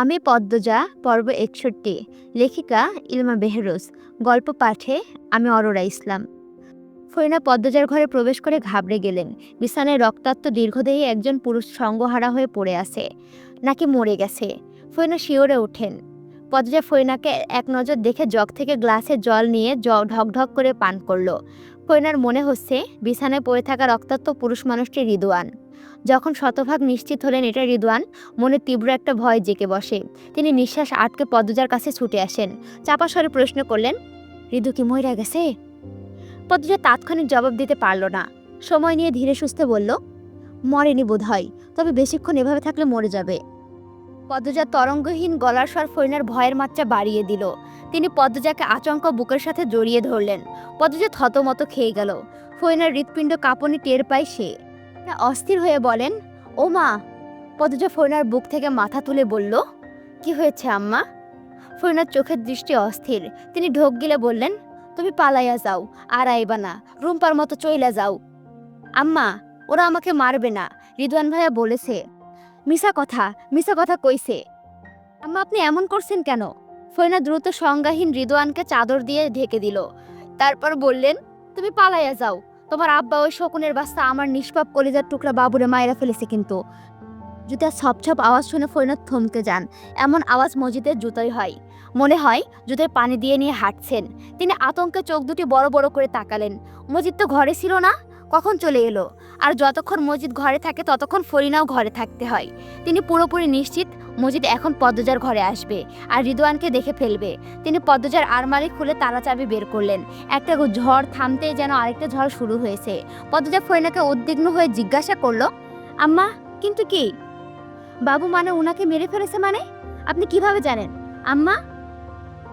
আমি পদ্মজা, পর্ব একষট্টি, লেখিকা ইলমা বেহরোজ, গল্প পাঠে আমি অরোরা ইসলাম। ফরিনা পদ্মজার ঘরে প্রবেশ করে ঘাবড়ে গেলেন। বিছানায় রক্তাক্ত দীর্ঘদেহী একজন পুরুষ সঙ্গহারা হয়ে পড়ে আছে, নাকি মরে গেছে। ফরিনা শিওরে ওঠেন। পদ্মজা ফরিনাকে এক নজর দেখে জগ থেকে গ্লাসে জল নিয়ে জ ঢকঢক করে পান করল। ফরিনার মনে হচ্ছে, বিছানায় পড়ে থাকা রক্তাক্ত পুরুষ মানুষটি রিদুয়ান। যখন শতভাগ নিশ্চিত হলেন এটা রিদুয়ান মনে তীব্র একটা ভয় জেকে বসে। তিনি নিঃশ্বাস আটকে পদ্মজার কাছে ছুটে আসেন। চাপা স্বরে প্রশ্ন করলেন ঋদু কি মইরা গেছে? পদ্মজা তাৎক্ষণিক জবাব দিতে পারল না। সময় নিয়ে ধীরে সুস্থে বলল, মরেনি বোধ হয় তবে বেশিক্ষণ এভাবে থাকলে মরে যাবে। পদ্মজা তরঙ্গহীন গলার স্বর ফরিনার ভয়ের মাত্রা বাড়িয়ে দিল। তিনি পদ্মজাকে আচঙ্ক বুকের সাথে জড়িয়ে ধরলেন। পদ্মজা থতমত খেয়ে গেল। ফরিনার হৃৎপিণ্ড কাঁপনি টের পায় সে। না অস্থির হয়ে বলেন, ও মা। পদ্মজা ফরিনার বুক থেকে মাথা তুলে বলল, কি হয়েছে আম্মা? ফরিনার চোখের দৃষ্টি অস্থির। তিনি ঢোক গিলে বললেন, তুমি পালাইয়া যাও, আর আইবা না, রুম্পার মতো চইলা যাও। আম্মা, ওরা আমাকে মারবে না, রিদওয়ান ভাইয়া বলেছে। মিশা কথা মিশা কথা কইছে। আম্মা, আপনি এমন করছেন কেন? ফরিনা দ্রুত সংজ্ঞাহীন রিদওয়ানকে চাদর দিয়ে ঢেকে দিল। তারপর বললেন, তুমি পালাইয়া যাও। তোমার আব্বা ওই শকুনের বাস্তা আমার নিষ্পাপ কলিজার টুকরা বাবুরে মায়েরা ফেলেছে কিন্তু। জুতার ছপ আওয়াজ শুনে ফরিনাথ থমকে যান, এমন আওয়াজ মসজিদের জুতোই হয়। মনে হয় জুতোয় পানি দিয়ে নিয়ে হাঁটছেন। তিনি আতঙ্কে চোখ দুটি বড় বড় করে তাকালেন। মসজিদ তো ঘরে ছিল না, কখন চলে এলো? আর যতক্ষণ মসজিদ ঘরে থাকে, ততক্ষণ ফরিনাও ঘরে থাকতে হয়। তিনি পুরোপুরি নিশ্চিত মসজিদ এখন পদ্মজার ঘরে আসবে আর রিদওয়ানকে দেখে ফেলবে। তিনি পদ্মজার আরমারি খুলে তালা চাবি বের করলেন। একটা ঝড় থামতে যেন আরেকটা ঝড় শুরু হয়েছে। পদ্মজা ফরিনাকে উদ্বিগ্ন হয়ে জিজ্ঞাসা করল, আম্মা, কিন্তু কি? বাবু মানে ওনাকে মেরে ফেলেছে মানে? আপনি কীভাবে জানেন? আম্মা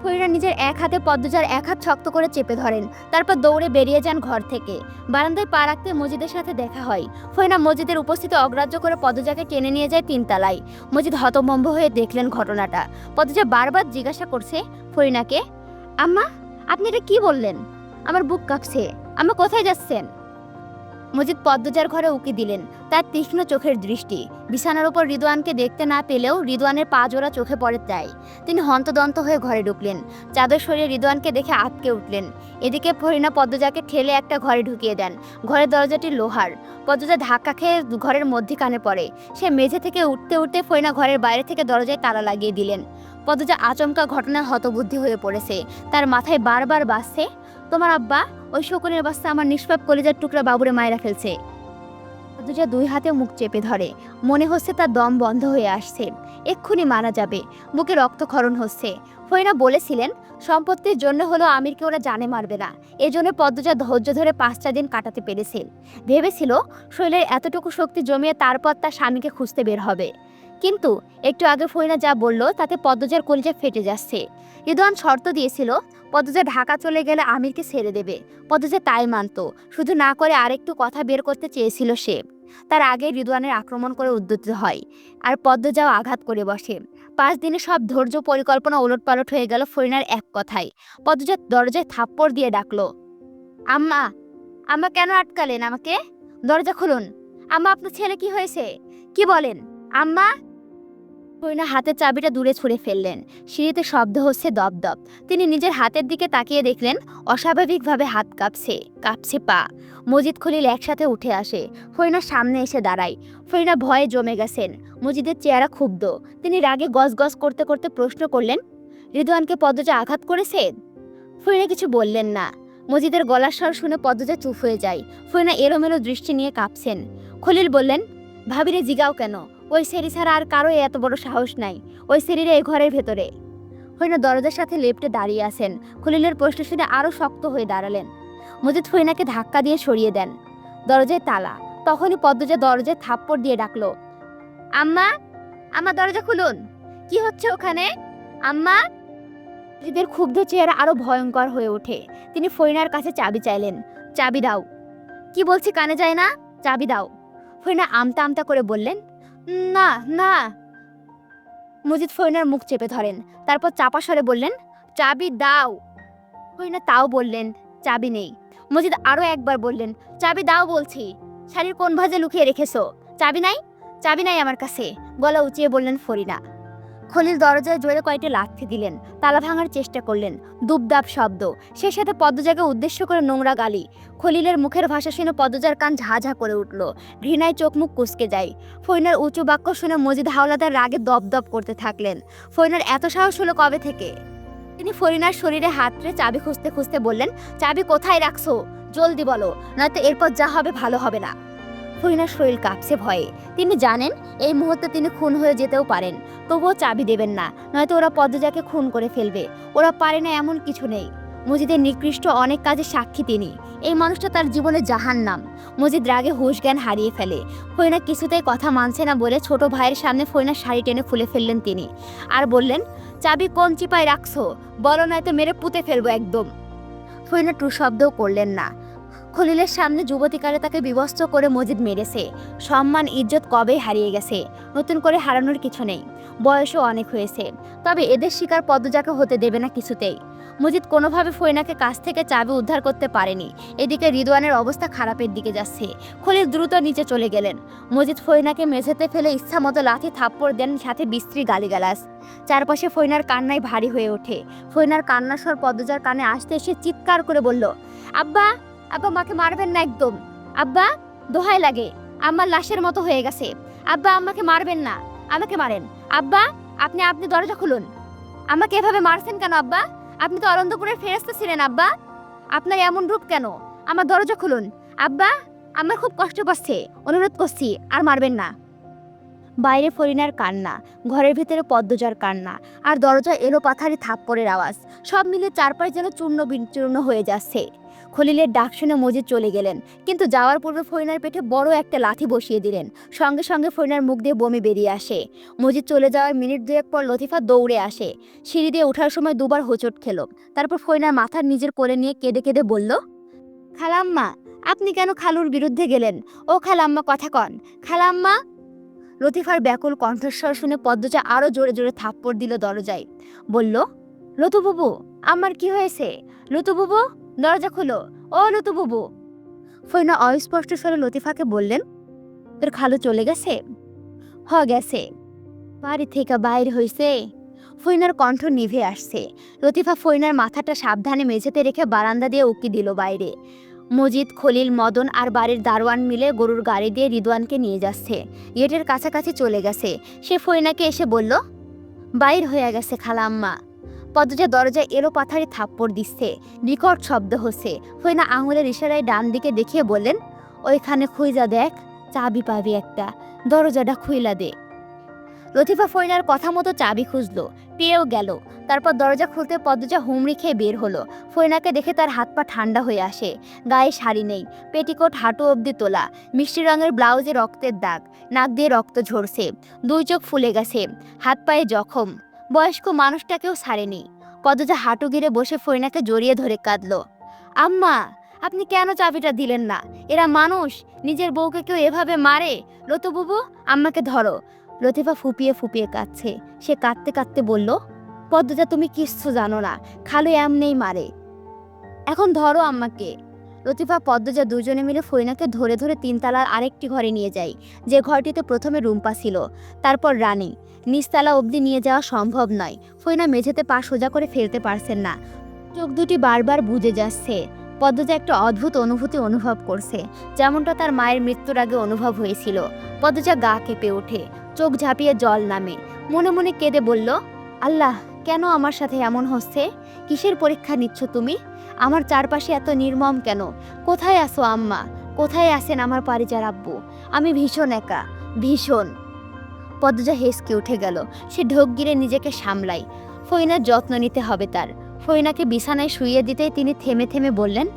ফরিনা নিজের এক হাতে পদ্মজার এক হাত শক্ত করে চেপে ধরেন। তারপর দৌড়ে বেরিয়ে যান ঘর থেকে। বারান্দায় পা রাখতে মজিদের সাথে দেখা হয়। ফরিনা মজিদের উপস্থিতি অগ্রাহ্য করে পদ্মজাকে টেনে নিয়ে যায় তিনতলায়। মজিদ হতমম্ব হয়ে দেখলেন ঘটনাটা। পদ্মজা বারবার জিজ্ঞাসা করছে ফরিনাকে আম্মা, আপনি এটা কি বললেন? আমার বুক কাঁপছে। আম্মা কোথায় যাচ্ছেন? মজিদ পদ্মজার ঘরে উকি দিলেন। তার তীক্ষ্ণ চোখের দৃষ্টি, বিছানার ওপর রিদওয়ানকে দেখতে না পেলেও রিদওয়ানের পা জোড়া চোখে পড়ে যায় তিনি হন্তদন্ত হয়ে ঘরে ঢুকলেন। চাদর সরিয়ে রিদওয়ানকে দেখে আটকে উঠলেন। এদিকে ফরিনা পদ্মজাকে ঠেলে একটা ঘরে ঢুকিয়ে দেন। ঘরের দরজাটি লোহার। পদ্মজা ধাক্কা খেয়ে ঘরের মধ্যিখানে পড়ে। সে মেঝে থেকে উঠতে উঠতে ফরিনা ঘরের বাইরে থেকে দরজায় তালা লাগিয়ে দিলেন। পদ্মজা আচমকা ঘটনার হতবুদ্ধি হয়ে পড়েছে। তার মাথায় বারবার বাসছে তোমার আব্বা ওই শকুনের বাচ্চা আমার নিষ্পাপ কলিজার টুকরা বাবুরে মায়েরা ফেলছে। পদ্মজা দুই হাতে মুখ চেপে ধরে। মনে হচ্ছে তার দম বন্ধ হয়ে আসছে। এক্ষুনি মারা যাবে। বুকে রক্তক্ষরণ হচ্ছে। ফরিনা বলেছিলেন, সম্পত্তির জন্য হলো আমিরকে ওরা জানে মারবে না। এজন্য পদ্মজা ধৈর্য ধরে পাঁচটা দিন কাটাতে পেরেছিল ভেবেছিল, শৈলের এতটুকু শক্তি জমিয়ে তারপর তার স্বামীকে খুঁজতে বের হবে। কিন্তু একটু আগে ফরিনা যা বলল, তাতে পদ্মজার কলিজা ফেটে যাচ্ছে। রিদওয়ান শর্ত দিয়েছিল পদ্মজা ঢাকা চলে গেলে আমিরকে ছেড়ে দেবে। পদ্মজা তাই মানত। শুধু না করে আরেকটু কথা বের করতে চেয়েছিল সে। তার আগে রিদওয়ানের আক্রমণ করে উদ্যুত হয় আর পদ্মজাও আঘাত করে বসে। পাঁচ দিনে সব ধৈর্য পরিকল্পনা ওলটপালট হয়ে গেল ফরিনার এক কথায়। পদ্মজা দরজায় থাপ্পড় দিয়ে ডাকলো, আম্মা আম্মা কেন আটকালেন আমাকে? দরজা খুলুন। আম্মা, আপনার ছেলে কি হয়েছে? কি বলেন? আম্মা ফরিনা হাতের চাবিটা দূরে ছুঁড়ে ফেললেন। সিঁড়িতে শব্দ হচ্ছে দপদপ তিনি নিজের হাতের দিকে তাকিয়ে দেখলেন, অস্বাভাবিকভাবে হাত কাঁপছে কাঁপছে পা। মজিদ খলিল একসাথে উঠে আসে। ফরিনার সামনে এসে দাঁড়ায়। ফরিনা ভয়ে জমে গেছেন। মজিদের চেহারা ক্ষুব্ধ। তিনি রাগে গজ গজ করতে করতে প্রশ্ন করলেন, রিদওয়ানকে পদ্মজা আঘাত করেছে? ফরিনা কিছু বললেন না। মজিদের গলার স্বর শুনে পদ্মজা চুপ হয়ে যায়। ফরিনা এলোমেলো দৃষ্টি নিয়ে কাঁপছেন। খলিল বললেন, ভাবিরে জিগাও কেন? ওই সেরি ছাড়া আর কারও এত বড় সাহস নাই। ওই সেরিরা এই ঘরের ভেতরে। হইনা দরজার সাথে লেপটে দাঁড়িয়ে আছেন। খলিলের প্রশ্ন শুনে আরও শক্ত হয়ে দাঁড়ালেন। মজিদ ফইনাকে ধাক্কা দিয়ে সরিয়ে দেন। দরজায় তালা। তখনই পদ্মজা দরজায় থাপ্পড় দিয়ে ডাকলো, আম্মা আম্মা, দরজা খুলুন। কি হচ্ছে ওখানে? আম্মা? মজিদের ক্ষুব্ধ চেহারা আরও ভয়ঙ্কর হয়ে ওঠে। তিনি ফইনার কাছে চাবি চাইলেন, চাবি দাও। কি বলছি কানে যায় না? চাবি দাও। ফইনা আমতা আমতা করে বললেন না না। মজিদ ফরিনার মুখ চেপে ধরেন, তারপর চাপা স্বরে বললেন, চাবি দাও। ফরিনা তাও বললেন, চাবি নেই। মজিদ আরও একবার বললেন, চাবি দাও বলছি। শাড়ির কোন ভাজে লুকিয়ে রেখেছো? চাবি নাই? চাবি নাই আমার কাছে। গলা উঁচিয়ে বললেন ফরিনা। খলিল দরজায় জোরে কয়েকটি লাথি দিলেন, তালা ভাঙার চেষ্টা করলেন। দুবদাব শব্দ, সে সাথে পদ্মজাকে উদ্দেশ্য করে নোংরা গালি। খলিলের মুখের ভাষা শুনে পদ্মজার কান ঝাঝা করে উঠল, ঘৃণায় চোখ মুখ কুচকে যায়। ফৈনার উঁচু বাক্য শুনে মজিদ হাওলাদার রাগে দপদপ করতে থাকলেন। ফৈনার এত সাহস হলো কবে থেকে? তিনি ফরিনার শরীরে হাতড়ে চাবি খুঁজতে খুঁজতে বললেন, চাবি কোথায় রাখছো? জলদি বলো, নয়তো এরপর যা হবে ভালো হবে না। ফরিনার শরীর কাঁপছে ভয়ে। তিনি জানেন, এই মুহূর্তে তিনি খুন হয়ে যেতেও পারেন। তবুও চাবি দেবেন না, নয়তো ওরা পদ্মজাকে খুন করে ফেলবে। ওরা পারে না এমন কিছু নেই। মজিদের নিকৃষ্ট অনেক কাজে সাক্ষী তিনি। এই মানুষটা তার জীবনে জাহান নাম মজিদ রাগে হুশ জ্ঞান হারিয়ে ফেলে। ফরিনা কিছুতেই কথা মানছে না বলে ছোট ভাইয়ের সামনে ফরিনার শাড়ি টেনে ফুলে ফেললেন তিনি। আর বললেন, চাবি কোন চিপায় রাখছো? বলো নয়তো মেরে পুঁতে ফেলব একদম। ফরিনা টু শব্দও করলেন না। খলিলের সামনে যুবতীকারে তাকে বিবস্ত্র করে মজিদ মেরেছে। সম্মান, ইজ্জত কবেই হারিয়ে গেছে? নতুন করে হারানোর কিছু নেই। বয়সও অনেক হয়েছে। তবে এদের শিকার পদ্মজাকে হতে দেবে না কিছুতেই। মজিদ কোনোভাবে ফৈনাকে কাছ থেকে চাবি উদ্ধার করতে পারেনি। এদিকে রিদওয়ানের অবস্থা খারাপের দিকে যাচ্ছে। খলিল দ্রুত নিচে চলে গেলেন। মজিদ ফৈনাকে মেঝেতে ফেলে ইচ্ছা মতো লাথি থাপ্পড় দেন, সাথে বিস্ত্রী গালিগালাস চারপাশে ফৈনার কান্নায় ভারী হয়ে ওঠে। ফৈনার কান্নার স্বর পদ্মজার কানে আসতে এসে চিৎকার করে বলল, আব্বা আব্বা মাকে মারবেন না একদম। আব্বা, দোহাই লাগে, আমার লাশের মতো হয়ে গেছে। আব্বা, আমাকে মারবেন না, আমাকে মারেন। আব্বা, আপনি আপনি দরজা খুলুন। আমাকে এভাবে মারছেন কেন আব্বা? আপনি তো অনন্তপুরের ফেরস্তা ছিলেন আব্বা। আপনার এমন রূপ কেন? আমার দরজা খুলুন। আব্বা, আমার খুব কষ্ট পাচ্ছে, অনুরোধ করছি, আর মারবেন না। বাইরে ফরিনার কান্না, ঘরের ভিতরে পদ্মজার কান্না, আর দরজা এলো পাথারি থাপ্পড়ের আওয়াজ, সব মিলে চারপাশ যেন চূর্ণ বিচূর্ণ হয়ে যাচ্ছে। খলিলের ডাক শুনে মজিদ চলে গেলেন। কিন্তু যাওয়ার পূর্বে ফরিনার পেটে বড় একটা লাথি বসিয়ে দিলেন। সঙ্গে সঙ্গে ফরিনার মুখ দিয়ে বমি বেরিয়ে আসে। মজিদ চলে যাওয়ার মিনিট দুয়েক পর লতিফা দৌড়ে আসে। সিঁড়ি দিয়ে ওঠার সময় দুবার হোঁচট খেলো। তারপর ফরিনার মাথার নিজের কোলে নিয়ে কেঁদে কেঁদে বলল, খালাম্মা, আপনি কেন খালুর বিরুদ্ধে গেলেন? ও খালাম্মা, কথা কন। খালাম্মা? লতিফার ব্যাকুল কণ্ঠস্বর শুনে পদ্মজা আরও জোরে জোরে থাপ্পড় দিল দরজায়। বলল লতু বুবু আমার কি হয়েছে? লতু বুবু দরজা খুলো, ও লতু বুবু। ফইনা অস্পষ্ট স্বরে লতিফাকে বললেন, তোর খালু চলে গেছে? হ, গেছে। বাড়ি থেকে বাইর হইছে। ফইনার কণ্ঠ নিভে আসছে। লতিফা ফইনার মাথাটা সাবধানে মেঝেতে রেখে বারান্দা দিয়ে উকি দিল বাইরে। মজিদ, খলিল, মদন আর বাড়ির দারোয়ান মিলে গরুর গাড়ি দিয়ে রিদওয়ানকে নিয়ে যাচ্ছে। গেটের কাছাকাছি চলে গেছে। সে ফইনাকে এসে বলল, বাইর হয়ে গেছে খালাম্মা পদ্মজা দরজায় এলো পাথারি থাপ্পড় দিচ্ছে। বিকট শব্দ হচ্ছে। ফইনা আঙুলের ইশারায় ডান দিকে দেখিয়ে বললেন, ওইখানে খুইজা দেখ, চাবি পাবি একটা। দরজাটা খুইলা দে। লতিফা ফইনার কথা মতো চাবি খুঁজলো, পেয়েও গেল। তারপর দরজা খুলতে পদ্মজা হুমড়ি খেয়ে বের হলো। ফইনাকে দেখে তার হাত পা ঠান্ডা হয়ে আসে। গায়ে শাড়ি নেই, পেটিকোট হাঁটু অবধি তোলা, মিষ্টি রঙের ব্লাউজে রক্তের দাগ, নাক দিয়ে রক্ত ঝরছে, দুই চোখ ফুলে গেছে, হাত পায়ে জখম। বয়স্ক মানুষটাকেও ছাড়েনি। পদ্মজা হাঁটু গিরে বসে ফইনাকে জড়িয়ে ধরে কাঁদল। আম্মা, আপনি কেন চাবিটা দিলেন না? এরা মানুষ। নিজের বউকে কেউ এভাবে মারে? লতুবুবু, আম্মাকে ধরো। লতিফা ফুপিয়ে ফুপিয়ে কাঁদছে। সে কাঁদতে কাঁদতে বলল পদ্মজা তুমি কিচ্ছু জানো না। খালু এমনেই মারে। এখন ধরো আম্মাকে। লতিফা, পদ্মজা দুজনে মিলে ফইনাকে ধরে ধরে তিনতলার আরেকটি ঘরে নিয়ে যায়, যে ঘরটিতে প্রথমে রুম্পা ছিল। তারপর রানী। নিচতলা অবধি নিয়ে যাওয়া সম্ভব নয়। ফইনা মেঝেতে পা সোজা করে ফেলতে পারছেন না। চোখ দুটি বারবার বুঝে যাচ্ছে। পদ্মজা একটা অদ্ভুত অনুভূতি অনুভব করছে, যেমনটা তার মায়ের মৃত্যুর আগে অনুভব হয়েছিল। পদ্মজা গা কেঁপে ওঠে, চোখ ঝাঁপিয়ে জল নামে। মনে মনে কেঁদে বলল, আল্লাহ, কেন আমার সাথে এমন হচ্ছে? কিসের পরীক্ষা নিচ্ছ তুমি? আমার চারপাশে এত নির্মম কেন? কোথায় আসো আম্মা? কোথায় আসেন আমার পারিজার আব্বু? আমি ভীষণ একা, ভীষণ। পদ্মজা হেসকে উঠে গেল। সে ঢোক গিরে নিজেকে সামলাই। ফইনার যত্ন নিতে হবে তার। ফইনাকে বিছানায় শুইয়ে দিতেই তিনি থেমে থেমে বললেন,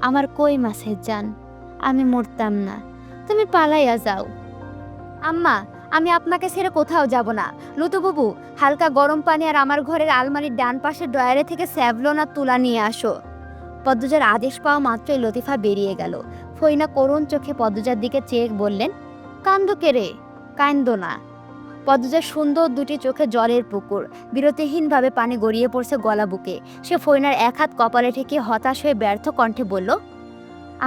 আমার কই মাছের যান আমি মরতাম না। তুমি পালাইয়া যাও। আম্মা আমি আপনাকে ছেড়ে কোথাও যাব না। লুতুবাবু, হালকা গরম পানি আর আমার ঘরের আলমারির ডান পাশের ডয়ারে থেকে স্যাভলন আর তুলা নিয়ে আসো। পদ্মজার আদেশ পাওয়া মাত্রই লতিফা বেরিয়ে গেল। ফইনা করুণ চোখে পদ্মজার দিকে চেয়ে বললেন, কান্দ কেরে কান্দ না। পদ্মজার সুন্দর দুটি চোখে জলের পুকুর। বিরতিহীনভাবে পানি গড়িয়ে পড়ছে গলা বুকে। সে ফইনার এক হাত কপালে ঠেকে হতাশ হয়ে ব্যর্থ কণ্ঠে বলল,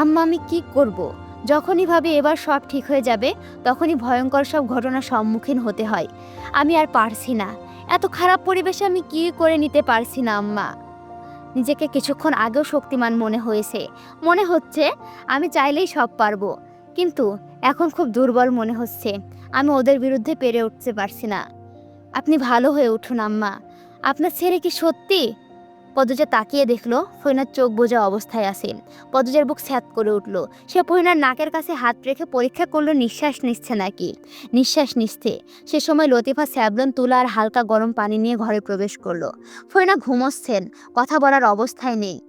আম্মা, আমি কি করব? যখনই ভাবি এবার সব ঠিক হয়ে যাবে, তখনই ভয়ঙ্কর সব ঘটনার সম্মুখীন হতে হয়। আমি আর পারছি না। এত খারাপ পরিবেশে আমি কি করে নিতে পারছি না, আম্মা? নিজেকে কিছুক্ষণ আগেও শক্তিমান মনে হয়েছে। মনে হচ্ছে আমি চাইলেই সব পারব। কিন্তু এখন খুব দুর্বল মনে হচ্ছে। আমি ওদের বিরুদ্ধে পেরে উঠতে পারছি না। আপনি ভালো হয়ে উঠুন, আম্মা। আপনার ছেলে কি সত্যি? পদজা তাকিয়ে দেখল ফৈনার চোখ বোঝা অবস্থায় আসেন পদজার বুক স্যাত করে উঠল। সে ফৈনার নাকের কাছে হাত রেখে পরীক্ষা করল, নিঃশ্বাস নিচ্ছে নাকি? নিঃশ্বাস নিচ্ছে। সে সময় লতিফা স্যাবলন তুলা আর হালকা গরম পানি নিয়ে ঘরে প্রবেশ করল। ফৈনা ঘুমোচ্ছেন, কথা বলার অবস্থায় নেই।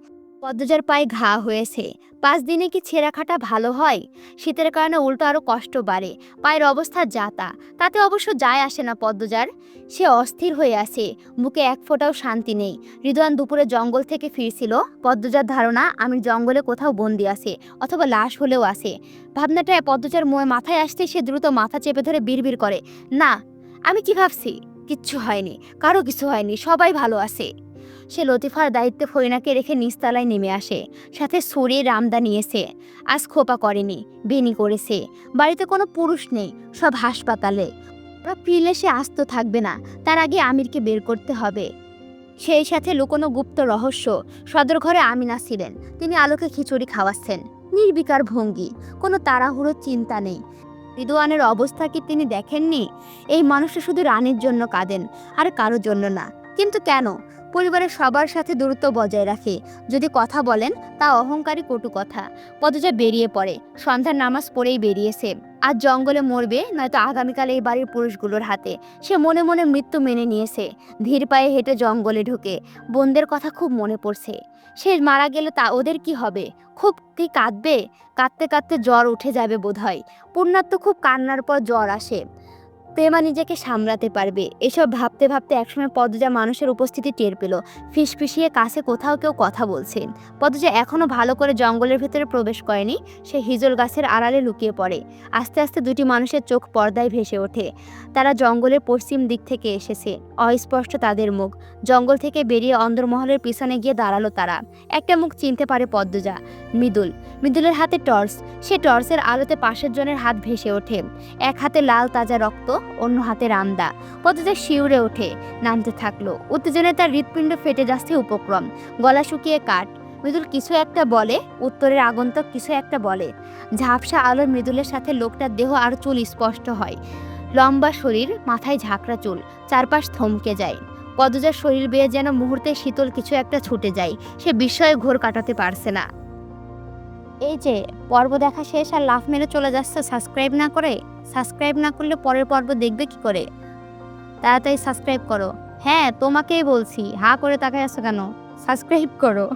পদ্মজার পায়ে ঘা হয়েছে। পাঁচ দিনে কি ছেঁড়া খাটা ভালো হয়? শীতের কারণে উল্টো আরও কষ্ট বাড়ে। পায়ের অবস্থা যাতা। তাতে অবশ্য যায় আসে না পদ্মজার। সে অস্থির হয়ে আছে। মুখে এক ফোঁটাও শান্তি নেই। রিদওয়ান দুপুরে জঙ্গল থেকে ফিরছিল। পদ্মজার ধারণা আমি জঙ্গলে কোথাও বন্দি আছে অথবা লাশ হলেও আছে। ভাবনাটা পদ্মজার মোয়ে মাথায় আসতে সে দ্রুত মাথা চেপে ধরে বিড়বিড় করে, না, আমি কি ভাবছি? কিচ্ছু হয়নি। কারও কিছু হয়নি। সবাই ভালো আছে। সে লতিফার দায়িত্বে ফরিনাকে রেখে নিচতলায় নেমে আসে। সাথে ছুরি রামদা নিয়েছে। আজ খোপা করেনি বেনি করেছে। বাড়িতে কোনো পুরুষ নেই, সব হাসপাতালে। ওরা ফিরলে সে আস্ত থাকবে না, তার আগে আমিরকে বের করতে হবে। সেই সাথে লুকোনো গুপ্ত রহস্য, সদর ঘরে আমিনা ছিলেন। তিনি আলোকে খিচুড়ি খাওয়াচ্ছেন। নির্বিকার ভঙ্গি, কোনো তাড়াহুড়ো চিন্তা নেই। রিদোয়ানের অবস্থা কি তিনি দেখেননি? এই মানুষটা শুধু রানীর জন্য কাঁদেন, আর কারোর জন্য না। কিন্তু কেন? পরিবারের সবার সাথে দূরত্ব বজায় রাখে। যদি কথা বলেন, তা অহংকারী কটু কথা। পদজা বেরিয়ে পড়ে। সন্ধ্যার নামাজ পড়েই বেরিয়েছে। আজ জঙ্গলে মরবে, নয়তো আগামীকাল এই বাড়ির পুরুষগুলোর হাতে। সে মনে মনে মৃত্যু মেনে নিয়েছে। ধীর পায়ে হেঁটে জঙ্গলে ঢুকে। বোনদের কথা খুব মনে পড়ছে। সে মারা গেলে তা ওদের কি হবে? খুব কি কাঁদবে? কাঁদতে কাঁদতে জ্বর উঠে যাবে বোধহয়। পূর্ণাত্ম খুব কান্নার পর জ্বর আসে। প্রেমা নিজেকে সামলাতে পারবে। এসব ভাবতে ভাবতে একসময় পদজা মানুষের উপস্থিতি টের পেল। ফিসফিসিয়ে কাছে কোথাও কেউ কথা বলছে। পদজা এখনও ভালো করে জঙ্গলের ভেতরে প্রবেশ করেনি, সে হিজল গাছের আড়ালে লুকিয়ে পড়ে। আস্তে আস্তে দুটি মানুষের চোখ পর্দায় ভেসে ওঠে। তারা জঙ্গলের পশ্চিম দিক থেকে এসেছে। অস্পষ্ট তাদের মুখ। জঙ্গল থেকে বেরিয়ে অন্দরমহলের পিছনে গিয়ে দাঁড়াল তারা। একটা মুখ চিনতে পারে পদ্মজা। মৃদুল। মৃদুলের হাতে টর্চ। সে টর্চের আলোতে পাশের জনের হাত ভেসে ওঠে। এক হাতে লাল তাজা রক্ত অন্য হাতে রামদা পদ্মজা শিউরে ওঠে, নামতে থাকল। উত্তেজনায় তার হৃৎপিণ্ড ফেটে যাচ্ছে উপক্রম। গলা শুকিয়ে কাঠ। মৃদুল কিছু একটা বলে, উত্তরের আগন্তক কিছু একটা বলে। ঝাপসা আলোর মৃদুলের সাথে লোকটার দেহ আর চুল স্পষ্ট হয়। লম্বা শরীর, মাথায় ঝাঁকড়া চুল। চারপাশ থমকে যায়। পদজার শরীর বেয়ে যেন মুহূর্তে শীতল কিছু একটা ছুটে যায়। সে বিস্ময়ে ঘোর কাটাতে পারছে না। এই যে, পর্ব দেখা শেষ আর লাফ মেরে চলে যাচ্ছে, সাবস্ক্রাইব না করে? সাবস্ক্রাইব না করলে পরের পর্ব দেখবে কি করে? তাড়াতাড়ি সাবস্ক্রাইব করো। হ্যাঁ তোমাকেই বলছি। হা করে তাকায় আছো কেন? সাবস্ক্রাইব করো।